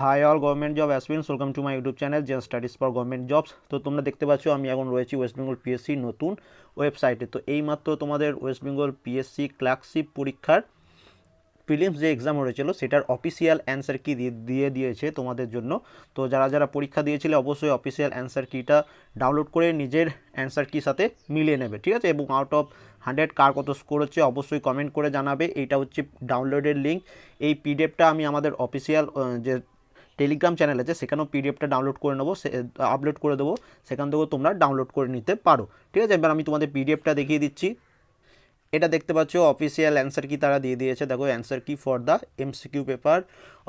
Hi all government job aspirants welcome to my YouTube channel zen studies for government jobs তো তোমরা দেখতে পাচ্ছ, আমি এখন রয়েছি ওয়েস্ট বেঙ্গল পিএসসি নতুন ওয়েবসাইটে তো এইমাত্র তোমাদের ওয়েস্ট বেঙ্গল পিএসসি ক্লার্কশিপ পরীক্ষার প্রিলিমস যে এক্সাম হয়েছিল, সেটার অফিসিয়াল অ্যান্সার কি দিয়ে দিয়েছে তোমাদের জন্য। তো যারা যারা পরীক্ষা দিয়েছিলে, অবশ্যই অফিসিয়াল অ্যান্সার কিটা ডাউনলোড করে নিজের অ্যান্সার কির সাথে মিলিয়ে নেবে, ঠিক আছে? এবং আউট অফ হান্ড্রেড কার কত স্কোর হচ্ছে, অবশ্যই কমেন্ট করে জানাবে। এইটা হচ্ছে ডাউনলোডের লিঙ্ক এই পিডিএফটা আমি আমাদের অফিসিয়াল যে টেলিগ্রাম চ্যানেল আছে, সেখানেও পিডিএফটা ডাউনলোড করে নেব আপলোড করে দেবো, সেখান থেকেও তোমরা ডাউনলোড করে নিতে পারো। ঠিক আছে, এবার আমি তোমাদের পিডিএফটা দেখিয়ে দিচ্ছি। এটা দেখতে পাচ্ছ অফিসিয়াল অ্যান্সার কি তারা দিয়ে দিয়েছে, দেখো answer key for the MCQ paper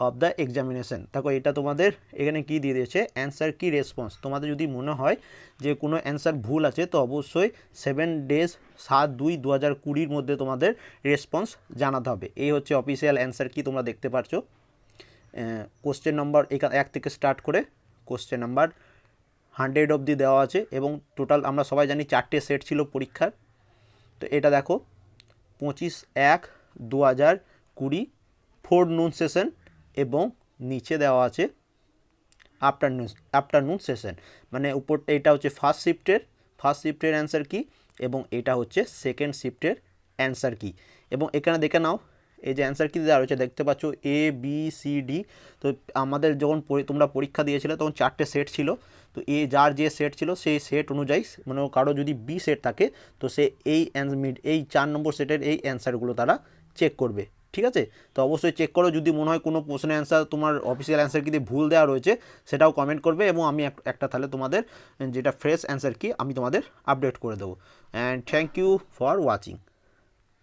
of the examination দেখো এটা তোমাদের এখানে কি দিয়ে দিয়েছে অ্যান্সার কি রেসপন্স তোমাদের যদি মনে হয় যে কোনো অ্যান্সার ভুল আছে, তো অবশ্যই সেভেন ডেজ সাত দুই দু হাজার কুড়ির মধ্যে তোমাদের রেসপন্স জানাতে হবে। এই হচ্ছে অফিসিয়াল অ্যান্সার কি তোমরা দেখতে পাচ্ছ কোশ্চেন নম্বর এক থেকে স্টার্ট করে কোশ্চেন নাম্বার হান্ড্রেড অবধি দেওয়া আছে এবং টোটাল আমরা সবাই জানি চারটে সেট ছিল পরীক্ষার। তো এটা দেখো, পঁচিশ এক দু হাজার কুড়ি ফোর নুন সেশন এবং নিচে দেওয়া আছে আফটারনুন আফটারনুন সেশন মানে উপর এটা হচ্ছে ফার্স্ট শিফটের ফার্স্ট শিফটের অ্যান্সার কি এবং এটা হচ্ছে সেকেন্ড শিফটের অ্যান্সার কি। এবং এখানে দেখে নাও এই যে অ্যান্সার কি দেওয়া রয়েছে দেখতে পাচ্ছ এ বি সি ডি তো আমাদের যখন তোমরা পরীক্ষা দিয়েছিলে তখন চারটে সেট ছিল। তো এ যার যে সেট ছিল সেই সেট অনুযায়ী মানে কারও যদি বি সেট থাকে তো সে এই মিড এই চার নম্বর সেটের এই অ্যান্সারগুলো তারা চেক করবে। ঠিক আছে? তো অবশ্যই চেক করো। যদি মনে হয় কোনো প্রশ্নের অ্যান্সার তোমার অফিসিয়াল অ্যান্সার কি ভুল দেওয়া রয়েছে সেটাও কমেন্ট করবে এবং আমি এক- একটা তাহলে তোমাদের যেটা ফ্রেশ অ্যান্সার কি আমি তোমাদের আপডেট করে দেবো। And thank you for watching